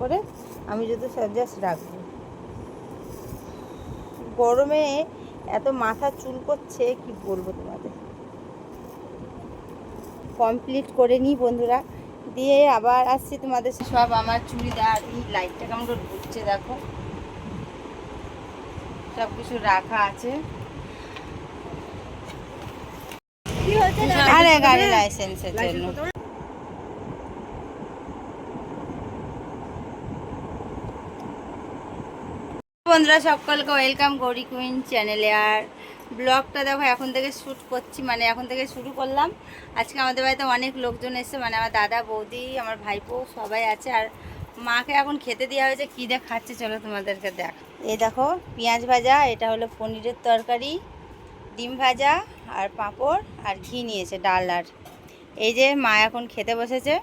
করে আমি যদি জাস্ট রাখব। গরমে এত মাথা চুল করছে কি বলব তোমাদের? কমপ্লিট করে নিই বন্ধুরা। দিয়ে আবার আসছি তোমাদের সব আমার চুড়িদার এই লাইটটা কেমন ঘুরছে দেখো। সব কিছু রাখা আছে। আরে গাড়ি লাইসেন্সের জন্য। বন্ধুরা, সকলকে ওয়েলকাম গৌরী কুইন চ্যানেলে আর ব্লগটা দেখো, এখন থেকে শ্যুট করছি মানে এখন থেকে শুরু করলাম। আজকে আমাদের বাড়িতে অনেক লোকজন এসেছে মানে আমার দাদা, বৌদি, আমার ভাইপো সবাই আছে। আর মাকে এখন খেতে দেওয়া হয়েছে, কী দিয়ে খাচ্ছে চলো তোমাদেরকে দেখ। এই দেখো, পেঁয়াজ ভাজা, এটা হলো পনিরের তরকারি, ডিম ভাজা আর পাঁপড় আর ঘি নিয়েছে, ডাল আর। এই যে মা এখন খেতে বসেছে,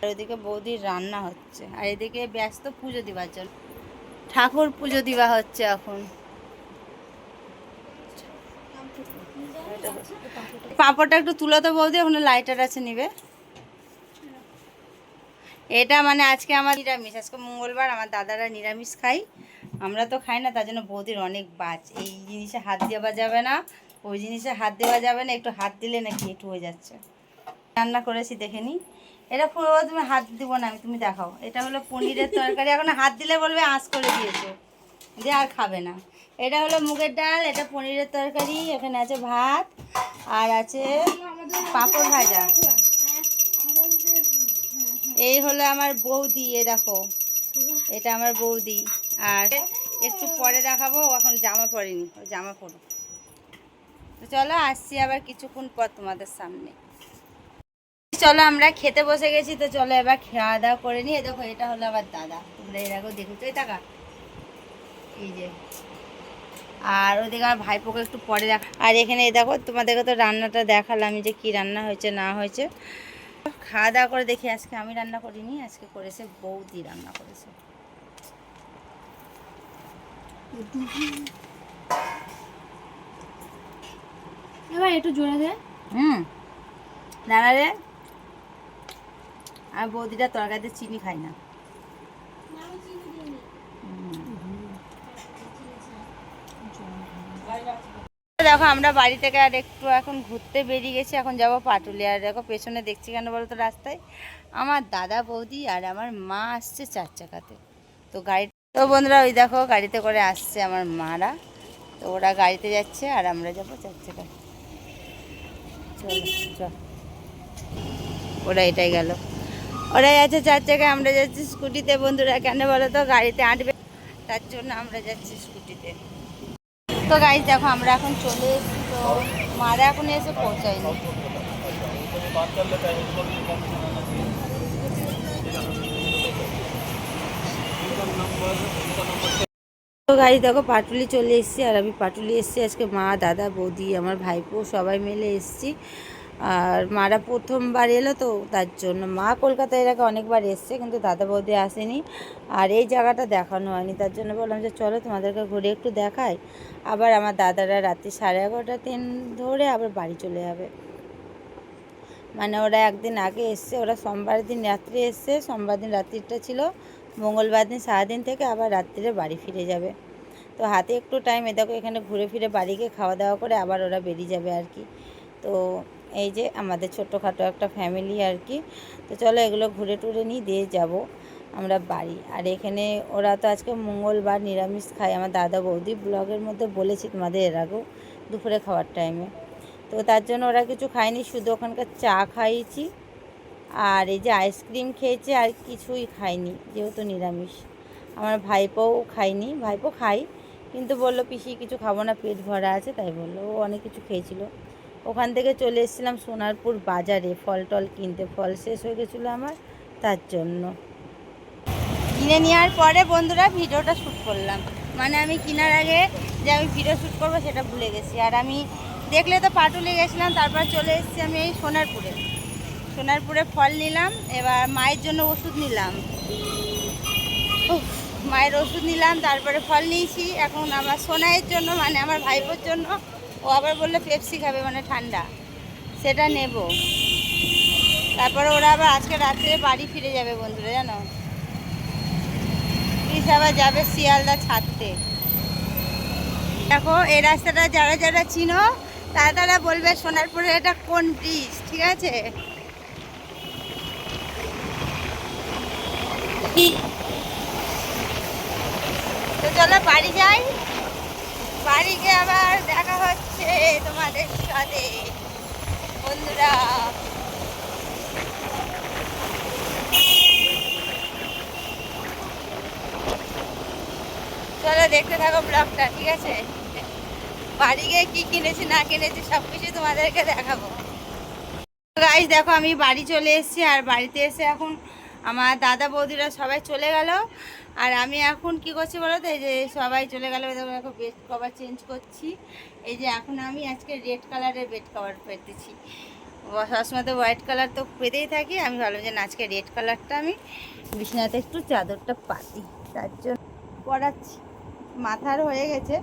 আর ওদিকে বৌদির রান্না হচ্ছে। আর এদিকে ব্যস্ত পুজো দেওয়ার জন্য। ঠাকুর পুজো দেওয়া হচ্ছে এখন। পাঁপড়টা একটু তুলো তো বৌদি ওখানে লাইটার আছে নিবে। এটা মানে আজকে আমার নিরামিষ, আজকে মঙ্গলবার আমার দাদারা নিরামিষ খাই আমরা তো খাই না, তার জন্য বৌদির অনেক বাজ। এই জিনিসে হাত দেওয়া যাবে না, ওই জিনিসে হাত দেওয়া যাবে না, একটু হাত দিলে নাকি একটু হয়ে যাচ্ছে। রান্না করেছি, দেখে নি। এটা পুরো তুমি হাত দিব না, আমি তুমি দেখাও। এটা হলো পনিরের তরকারি, এখন হাত দিলে বলবে আঁচ করে দিয়েছ। দিয়ে আর খাবে না। এটা হলো মুগের ডাল, এটা পনিরের তরকারি, এখানে আছে ভাত, আর আছে পাঁপড় ভাজা। এই হলো আমার বৌদি, এ দেখো। এটা আমার বৌদি। আর একটু পরে দেখাবো এখন জামা পরেনি জামা পরো তো চলো, আসছি আবার কিছুক্ষণ পর তোমাদের সামনে। চলো আমরা খেতে বসে গেছি তো চলো এবার খাওয়া দাওয়া করে নিয়ে দেখো এটা হলো আবার দাদা। তোমরা এই দেখো দেখেছ এই টাকা? এই যে। আর ওদিকে আমার ভাইপোকে একটু পরে দেখ আর এখানে এই দেখো তোমাদেরকে তো রান্নাটা দেখালাম যে কি রান্না হয়েছে না হয়েছে। খাওয়া দাওয়া করে দেখি আজকে আমি রান্না করিনি আজকে করেছে বৌদি রান্না করেছে। এবার একটু জোরে দে। হুম। রান্না রে আর বৌদিটা তরকারিতে চিনি খাই না। দেখো, আমরা বাড়ি থেকে আর একটু এখন ঘুরতে বেরিয়ে গেছি, এখন যাব পাটুলি আর দেখো, পেছনে দেখছি কেন বলো তো রাস্তায়? আমার দাদা বৌদি আর আমার মা আসছে চার চাকাতে। তো গাড়ি তো বন্ধুরা, ওই দেখো, গাড়িতে করে আসছে আমার মারা। তো ওরা গাড়িতে যাচ্ছে আর আমরা যাব চার চাকায় চলো, চল। ওরা এটাই গেল। ওরা যাচ্ছে চার চাকায় আমরা যাচ্ছি স্কুটিতে। বন্ধুরা, কেন বলো তো? গাড়িতে আঁটবে। তার জন্য আমরা যাচ্ছি স্কুটিতে। তো গাড়ি দেখো, আমরা এখন চলে এসেছি। তো মারা এখন এসে পৌঁছায়নি। তো গাড়ি দেখো, পাটুলি চলে এসেছি। আর আমি পাটুলি এসেছি। আজকে মা, দাদা, বৌদি, আমার ভাইপো সবাই মিলে এসেছি। আর মারা প্রথমবার এলো তো, তার জন্য মা কলকাতায় আগে অনেকবার এসছে, কিন্তু দাদা বৌদি আসেনি। আর এই জায়গাটা দেখানো হয়নি, তার জন্য বললাম যে চলো তোমাদেরকে ঘুরে একটু দেখাই। আবার আমার দাদারা রাত্রি সাড়ে এগারোটা তিন ধরে আবার বাড়ি চলে যাবে। মানে ওরা একদিন আগে এসছে, ওরা সোমবার দিন রাত্রে এসছে, সোমবার দিন রাত্রিটা ছিল, মঙ্গলবার দিন সারাদিন থেকে আবার রাত্রিরে বাড়ি ফিরে যাবে। তো হাতে একটু টাইম এ দেখো এখানে ঘুরে ফিরে বাড়িকে খাওয়া দাওয়া করে আবার ওরা বেরিয়ে যাবে আর কি। তো এই যে আমাদের ছোটোখাটো একটা ফ্যামিলি আর কি। তো চলো এগুলো ঘুরে টুরে নিয়ে দিয়ে যাব আমরা বাড়ি। আর এখানে ওরা তো আজকে মঙ্গলবার নিরামিষ খায়। আমার দাদা বৌদি ব্লগের মধ্যে বলেছি তোমাদের এর আগেও দুপুরে খাওয়ার টাইমে তো তার জন্য ওরা কিছু খায়নি, শুধু ওখানকার চা খাইয়েছি। আর এই যে আইসক্রিম খেয়েছে, আর কিছুই খায়নি যেহেতু নিরামিষ। আমার ভাইপোও খায়নি। ভাইপো খাই কিন্তু বলল, পিসি, কিছু খাব না, পেট ভরা আছে। তাই বলল। ও অনেক কিছু খেয়েছিল। ওখান থেকে চলে এসেছিলাম সোনারপুর বাজারে। ফল টল কিনতে, ফল শেষ হয়ে গেছিল আমার, তার জন্য। কিনে নেওয়ার পরে বন্ধুরা ভিডিওটা শ্যুট করলাম। মানে আমি কেনার আগে যে আমি ভিডিও শ্যুট করব সেটা ভুলে গেছি। আর আমি দেখলে তো পাটুলে গেছিলাম, তারপর চলে এসেছি আমি এই সোনারপুরে। সোনারপুরে ফল নিলাম, এবার মায়ের জন্য ওষুধ নিলাম। মায়ের ওষুধ নিলাম, তারপরে ফল নিয়েছি। এখন আমার সোনাইয়ের জন্য মানে আমার ভাইপোর জন্য ও আবার বলল পেপসি খাবে মানে ঠান্ডা। সেটা নেব। তারপরে ওরা আবার আজকে রাত্রে বাড়ি ফিরে যাবে বন্ধুরা, জানো? এসে আবার যাবে শিয়ালদা ছাড়তে। দেখো, এই রাস্তাটা যারা যারা চিনো, তারা তারা বলবে সোনারপুরে এটা কোন ব্রিজ ঠিক আছে? তো চলো বাড়ি যাই। বাড়ি গিয়ে আবার তোমাদের সাথে। বন্ধুরা। চলো দেখতে থাকো ব্লগটা, ঠিক আছে? বাড়ি গিয়ে কি কিনেছি, না কিনেছি সব কিছু তোমাদেরকে দেখাবো। গাইজ দেখো, আমি বাড়ি চলে এসেছি, আর বাড়িতে এসে এখন আমার দাদা বৌদিরা সবাই চলে গেল। আর আমি এখন কি করছি বলো তো? এই যে সবাই চলে গেল দেখো বেড কভার চেঞ্জ করছি। এই যে এখন আমি আজকে রেড কালারের বেড কভার পেতেছি। সবসময় তো হোয়াইট কালার তো পেতেই থাকি। আমি ভাবলাম যে আজকে রেড কালারটা আমি বিছানাতে একটু চাদরটা পাতি, তার জন্য পড়াচ্ছি মাথার হয়ে গেছে।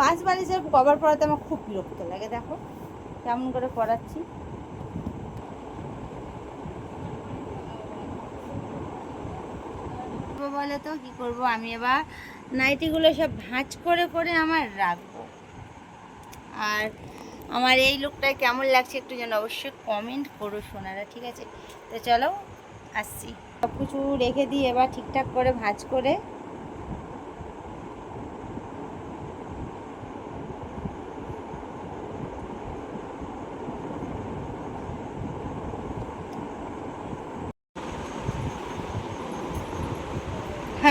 পাঁচ বালিশের কভার পরাতে আমার খুব বিরক্ত লাগে, দেখো। কেমন করে পরাচ্ছি। বলে তো, কি করব? আমি এবার নাইটিগুলো সব ভাঁজ করে করে আমার রাখব। আর আমার এই লুকটা কেমন লাগছে একটু যেন অবশ্যই কমেন্ট করো সোনারা, ঠিক আছে? তো চলো, আসছি। সব কিছু রেখে দিই এবার ঠিকঠাক করে ভাঁজ করে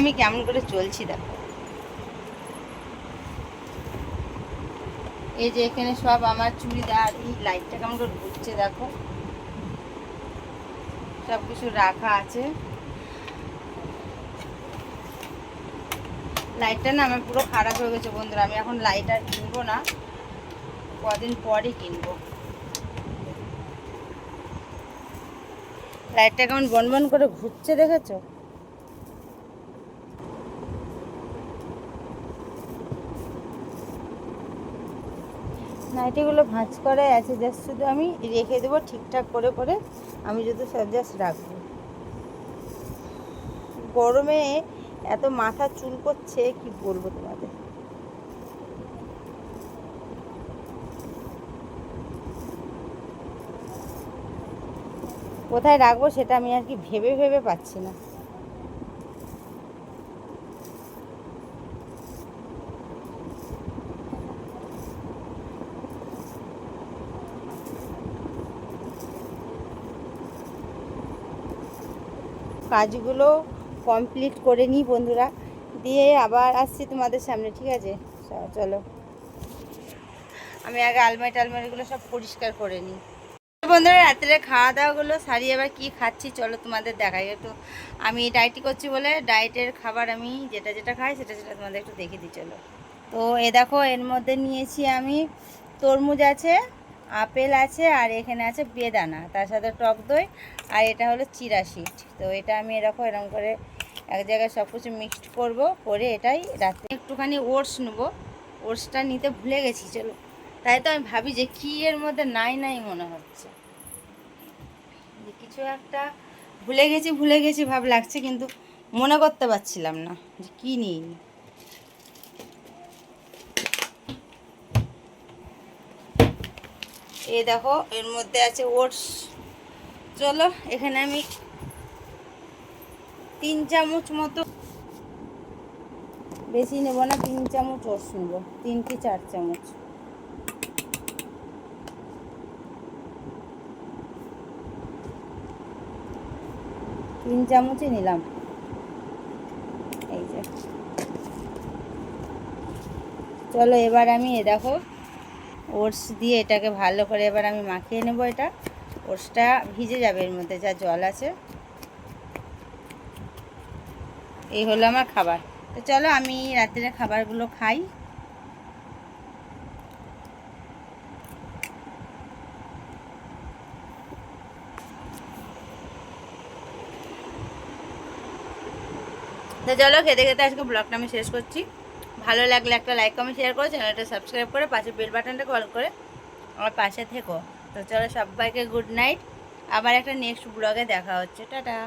আমি কেমন করে চলছি দেখো। এই যে এখানে সব আমার চুড়িদার, এই লাইটটা কেমন করে ঘুরছে দেখো। সব কিছু রাখা আছে। লাইটটা না আমার পুরো খারাপ হয়ে গেছে বন্ধুরা, আমি এখন লাইট আর কিনবো না। কদিন পরই কিনবো। লাইটটা কেমন বন বন করে ঘুরছে দেখেছ? নাইটিগুলো ভাঁজ করে আছে জাস্ট শুধু আমি রেখে দেবো ঠিকঠাক করে করে আমি শুধু সব জাস্ট রাখব। গরমে এত মাথা চুল করছে, কি বলব তোমাদের? কোথায় রাখব সেটা আমি আর কি ভেবে ভেবে পাচ্ছি না। কাজগুলো কমপ্লিট করে নিই বন্ধুরা। দিয়ে আবার আসছি তোমাদের সামনে, ঠিক আছে? চলো। আমি আগে আলমারি টালমারিগুলো সব পরিষ্কার করে নিই। বন্ধুরা, রাত্রে খাওয়া দাওয়াগুলো সারিয়ে আবার কী খাচ্ছি চলো তোমাদের দেখাই। তো আমি ডায়েটই করছি বলে ডায়েটের খাবার আমি যেটা যেটা খাই, সেটা সেটা তোমাদের একটু দেখে দিই, চলো। তো এ দেখো, এর মধ্যে নিয়েছি আমি তরমুজ আছে আপেল আছে আর এখানে আছে বেদানা, তার সাথে টক দই আর এটা হলো চিরা সিট তো এটা আমি এরকম এরকম করে এক জায়গায় সব কিছু মিক্সড করব, করে এটাই রাত্রে একটুখানি ওটস নেব। ওটসটা নিতে ভুলে গেছি, চলো। তাই তো আমি ভাবি যে কি এর মধ্যে নাই নাই মনে হচ্ছে। যে কিছু একটা ভুলে গেছি ভুলে গেছি ভাব লাগছে, কিন্তু মনে করতে পারছিলাম না যে কী নিই। এই দেখো, এর মধ্যে আছে ওটস। চলো, এখানে আমি তিন চামচ মতো বেশি নেব না, তিন চামচ ওটস নেব, তিন কি চার চামচ। তিন চামচই নিলাম। এই যে। চলো, এবার আমি এ দেখো ওটস দিয়ে এটাকে ভালো করে এবার আমি মাখিয়ে নেব এটা। ওটসটা ভিজে যাবে এর মধ্যে, যা জল আছে। এই হলো আমার খাবার। তো চলো আমি রাত্রে খাবারগুলো খাই। তো চলো খেতে খেতে আজকে ব্লগটা আমি শেষ করছি। ভালো লাগলে একটা লাইক কমেন্ট শেয়ার করো চ্যানেলটা সাবস্ক্রাইব করে পাশে বেল বাটনটা কল করে আমার পাশে থেকো। তো চলো সবাইকে গুড নাইট আবার একটা নেক্সট ব্লগে দেখা হচ্ছে। টাটা।